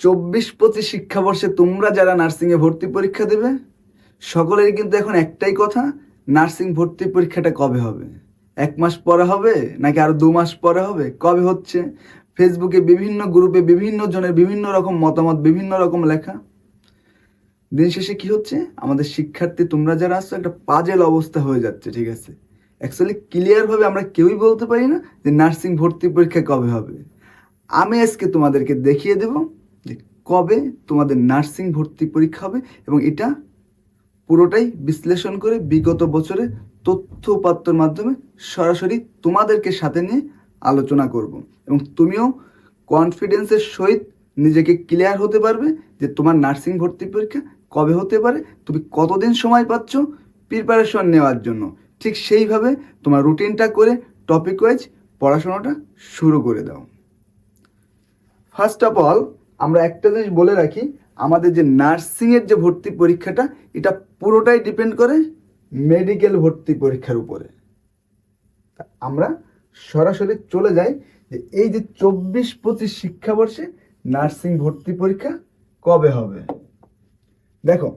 চব্বিশ পঁচিশ শিক্ষাবর্ষে তোমরা যারা নার্সিংয়ে ভর্তি পরীক্ষা দেবে, সকলেরই কিন্তু এখন একটাই কথা, নার্সিং ভর্তি পরীক্ষাটা কবে হবে? এক মাস পরে হবে নাকি আরও দু মাস পরে হবে? কবে হচ্ছে? ফেসবুকে বিভিন্ন গ্রুপে বিভিন্ন জনের বিভিন্ন রকম মতামত, বিভিন্ন রকম লেখা। দিন শেষে কি হচ্ছে? আমাদের শিক্ষার্থী তোমরা যারা আসছো একটা পাজেল অবস্থা হয়ে যাচ্ছে, ঠিক আছে? অ্যাকচুয়ালি ক্লিয়ারভাবে আমরা কেউই বলতে পারি না যে নার্সিং ভর্তি পরীক্ষা কবে হবে। আমি আজকে তোমাদেরকে দেখিয়ে দেব কবে তোমাদের নার্সিং ভর্তি পরীক্ষা হবে এবং এটা পুরোটাই বিশ্লেষণ করে বিগত বছরে তথ্য উপাত্তর মাধ্যমে সরাসরি তোমাদেরকে সাথে নিয়ে আলোচনা করব। এবং তুমিও কনফিডেন্সের সহিত নিজেকে ক্লিয়ার হতে পারবে যে তোমার নার্সিং ভর্তি পরীক্ষা কবে হতে পারে, তুমি কতদিন সময় পাচ্ছ প্রিপারেশন নেওয়ার জন্য। ঠিক সেইভাবে তোমার রুটিনটা করে টপিক ওয়াইজ পড়াশোনাটা শুরু করে দাও। ফার্স্ট অফ অল আমরা একটা জিনিস বলে রাখি, আমাদের যে নার্সিংয়ের যে ভর্তি পরীক্ষাটা, এটা পুরোটাই ডিপেন্ড করে মেডিকেল ভর্তি পরীক্ষার উপরে। আমরা সরাসরি চলে যাই যে এই যে চব্বিশ পঁচিশ শিক্ষাবর্ষে নার্সিং ভর্তি পরীক্ষা কবে হবে? দেখো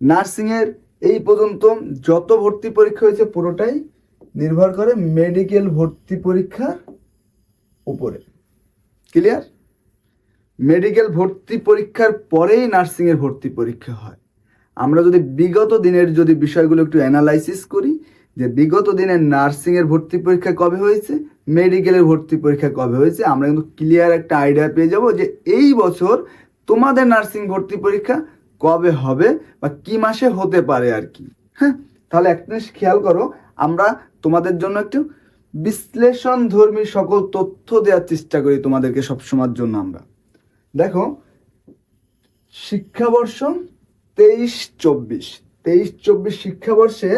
নার্সিংয়ের এই পর্যন্ত যত ভর্তি পরীক্ষা হয়েছে পুরোটাই নির্ভর করে মেডিকেল ভর্তি পরীক্ষার উপরে। ক্লিয়ার মেডিকেল ভর্তি পরীক্ষার পরেই নার্সিংয়ের ভর্তি পরীক্ষা হয়। আমরা যদি বিগত দিনের যদি বিষয়গুলো একটু অ্যানালাইসিস করি, যে বিগত দিনের নার্সিংয়ের ভর্তি পরীক্ষা কবে হয়েছে, মেডিকেলের ভর্তি পরীক্ষা কবে হয়েছে, আমরা কিন্তু ক্লিয়ার একটা আইডিয়া পেয়ে যাব যে এই বছর তোমাদের নার্সিং ভর্তি পরীক্ষা কবে হবে বা কি মাসে হতে পারে আর কি। হ্যাঁ তাহলে একটা জিনিস খেয়াল করো, আমরা তোমাদের জন্য একটু বিশ্লেষণ ধর্মী সকল তথ্য দেওয়ার চেষ্টা করি তোমাদেরকে সবসময়ের জন্য আমরা। দেখো, শিক্ষাবর্ষ তেইশ চব্বিশ। তেইশ চব্বিশ শিক্ষাবর্ষে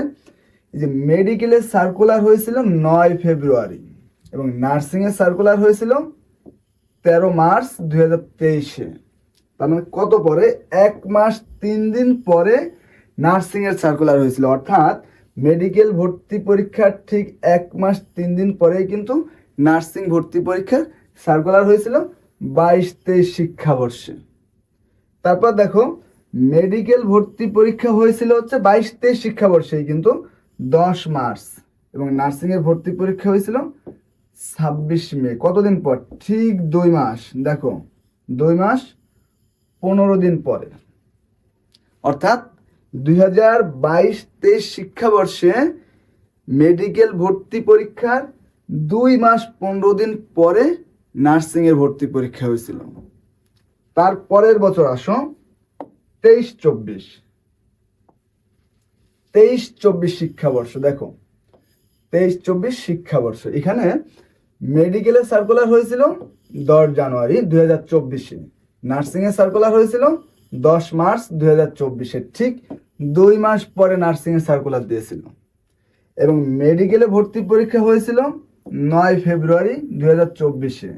যে মেডিকেলের সার্কুলার হয়েছিল নয় ফেব্রুয়ারি এবং নার্সিংয়ের সার্কুলার হয়েছিল তেরো মার্চ দুই হাজার তেইশে। তার মানে কত পরে? এক মাস তিন দিন পরে নার্সিংয়ের সার্কুলার হয়েছিল। অর্থাৎ মেডিকেল ভর্তি পরীক্ষার ঠিক এক মাস তিন দিন পরেই কিন্তু নার্সিং ভর্তি পরীক্ষার সার্কুলার হয়েছিল। বাইশ তেইশ শিক্ষাবর্ষে। তারপর দেখো মেডিকেল ভর্তি পরীক্ষা হয়েছিল হচ্ছে বাইশ তেইশ শিক্ষাবর্ষেই কিন্তু দশ মার্চ। এবং নার্সিংয়ের ভর্তি পরীক্ষা হয়েছিল ছাব্বিশ মে, কতদিন পর? ঠিক দুই মাস। দেখো, দুই মাস, পনেরো দিন পরে। অর্থাৎ দুই হাজার বাইশ তেইশ শিক্ষাবর্ষে মেডিকেল ভর্তি পরীক্ষার দুই মাস, পনেরো দিন পরে নার্সিংয়ের ভর্তি পরীক্ষা হয়েছিল। তার পরের বছর আসো তেইশ চব্বিশ। তেইশ চব্বিশ শিক্ষাবর্ষ, দেখো। তেইশ চব্বিশ শিক্ষাবর্ষ। এখানে মেডিকেলের সার্কুলার হয়েছিল দশ জানুয়ারি দুই হাজার চব্বিশে। নার্সিংয়ের সার্কুলার হয়েছিল দশ মার্চ দুই হাজার চব্বিশে। ঠিক দুই মাস পরে নার্সিংয়ের সার্কুলার দিয়েছিল। এবং মেডিকেলে ভর্তি পরীক্ষা হয়েছিল নয় ফেব্রুয়ারি দুই হাজার চব্বিশে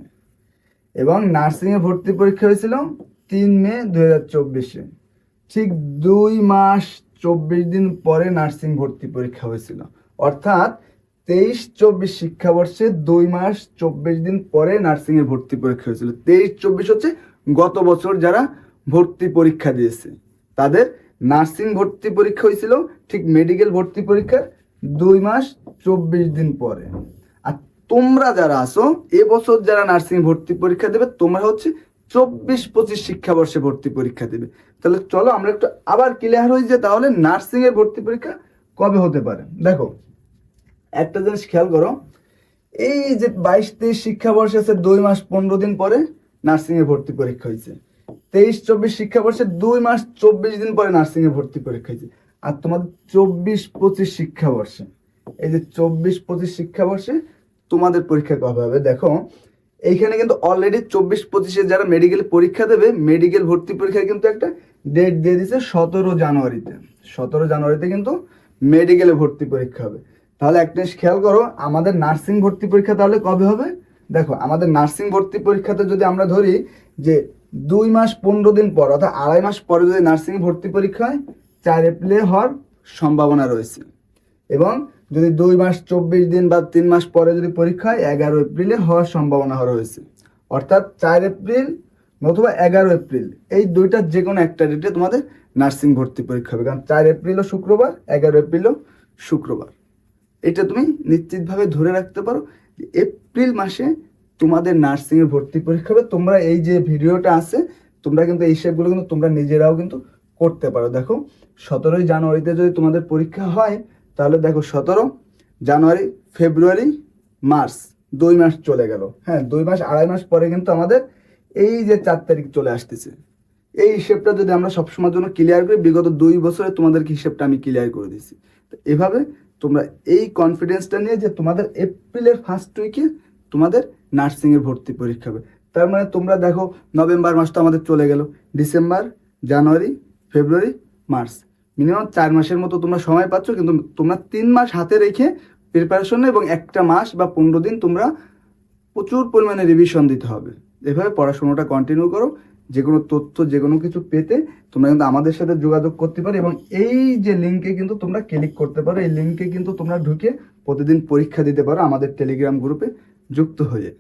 এবং নার্সিংয়ে ভর্তি পরীক্ষা হয়েছিল তিন মে দুই হাজার চব্বিশে। ঠিক দুই মাস চব্বিশ দিন পরে নার্সিং ভর্তি পরীক্ষা হয়েছিল। অর্থাৎ তেইশ চব্বিশ শিক্ষাবর্ষে দুই মাস চব্বিশ দিন পরে নার্সিংয়ে ভর্তি পরীক্ষা হয়েছিল। তেইশ চব্বিশ হচ্ছে গত বছর যারা ভর্তি পরীক্ষা দিয়েছে। তাদের নার্সিং ভর্তি পরীক্ষা হয়েছিল, ঠিক মেডিকেল ভর্তি পরীক্ষার দুই মাস চব্বিশ দিন পরে। তোমরা যারা আসো এবছর যারা নার্সিং ভর্তি পরীক্ষা দেবে, তোমরা হচ্ছে চব্বিশ পঁচিশ শিক্ষাবর্ষে ভর্তি পরীক্ষা দেবে। তাহলে চলো আমরা একটু আবার ক্লিয়ার হই যে তাহলে নার্সিং এর ভর্তি পরীক্ষা কবে হতে পারে। দেখো, একটা জিনিস খেয়াল করো, এই যে বাইশ তেইশ শিক্ষাবর্ষে আছে দুই মাস পনেরো দিন পরে নার্সিং এ ভর্তি পরীক্ষা হয়েছে। তেইশ চব্বিশ শিক্ষাবর্ষে দুই মাস চব্বিশ দিন পরে নার্সিং এ ভর্তি পরীক্ষা হয়েছে। আর তোমাদের চব্বিশ পঁচিশ শিক্ষাবর্ষে, এই যে চব্বিশ পঁচিশ শিক্ষাবর্ষে তোমাদের পরীক্ষা কবে হবে। দেখো, এইখানে কিন্তু অলরেডি চব্বিশ পঁচিশে যারা মেডিকেল পরীক্ষা দেবে মেডিকেল ভর্তি পরীক্ষার কিন্তু একটা ডেট দিয়ে দিছে সতেরো জানুয়ারিতে। সতেরো জানুয়ারিতে কিন্তু মেডিকেলে ভর্তি পরীক্ষা হবে। তাহলে একটা জিনিস খেয়াল করো, আমাদের নার্সিং ভর্তি পরীক্ষা তাহলে কবে হবে? দেখো, আমাদের নার্সিং ভর্তি পরীক্ষাতে যদি আমরা ধরি যে দুই মাস পনেরো দিন পর, অর্থাৎ আড়াই মাস পরে যদি নার্সিং ভর্তি পরীক্ষা হয়, চার এপ্রিলে হওয়ার সম্ভাবনা রয়েছে। এবং যদি দুই মাস, চব্বিশ দিন বা তিন মাস পরে যদি পরীক্ষা হয়, এগারো এপ্রিলে হওয়ার সম্ভাবনা রয়েছে। অর্থাৎ চার এপ্রিল অথবা এগারো এপ্রিল, এই দুইটার যে কোনো একটা ডেটে তোমাদের নার্সিং ভর্তি পরীক্ষা হবে। কারণ চার এপ্রিলও শুক্রবার, এগারো এপ্রিলও শুক্রবার। এটা তুমি নিশ্চিতভাবে ধরে রাখতে পারো এপ্রিল মাসে তোমাদের নার্সিংয়ের ভর্তি পরীক্ষা হবে। তোমরা এই যে ভিডিওটা আছে, তোমরা কিন্তু এই শেপগুলো কিন্তু তোমরা নিজেরাও কিন্তু করতে পারো। দেখো, সতেরোই জানুয়ারিতে যদি তোমাদের পরীক্ষা হয় তাহলে দেখো সতেরো জানুয়ারি, ফেব্রুয়ারি, মার্চ, দুই মাস চলে গেল। হ্যাঁ দুই মাস, আড়াই মাস পরে কিন্তু আমাদের এই যে চার তারিখ চলে আসতেছে। এই হিসেবটা যদি আমরা সবসময়ের জন্য ক্লিয়ার করি, বিগত দুই বছরে তোমাদেরকে হিসেবটা আমি ক্লিয়ার করে দিচ্ছি তো এভাবে তোমরা এই কনফিডেন্সটা নিয়ে যে তোমাদের এপ্রিলের ফার্স্ট উইকে তোমাদের নার্সিংয়ের ভর্তি পরীক্ষা হবে। তার মানে তোমরা দেখো, নভেম্বর মাস তো আমাদের চলে গেল। December, January, February, March. Minimum চার মাসের মতো তোমরা সময় পাচ্ছ, কিন্তু তোমরা তিন মাস হাতে রেখে প্রিপারেশন এবং একটা মাস বা পনেরো দিন তোমরা প্রচুর পরিমাণে রিভিশন দিতে হবে। এভাবে পড়াশোনাটা কন্টিনিউ করো। যে কোনো তথ্য, যে কোনো কিছু পেতে তোমরা কিন্তু আমাদের সাথে যোগাযোগ করতে পারো এবং এই যে লিঙ্কে কিন্তু তোমরা ক্লিক করতে পারো, এই লিঙ্কে কিন্তু তোমরা ঢুকে প্রতিদিন পরীক্ষা দিতে পারো আমাদের টেলিগ্রাম গ্রুপে যুক্ত হয়ে।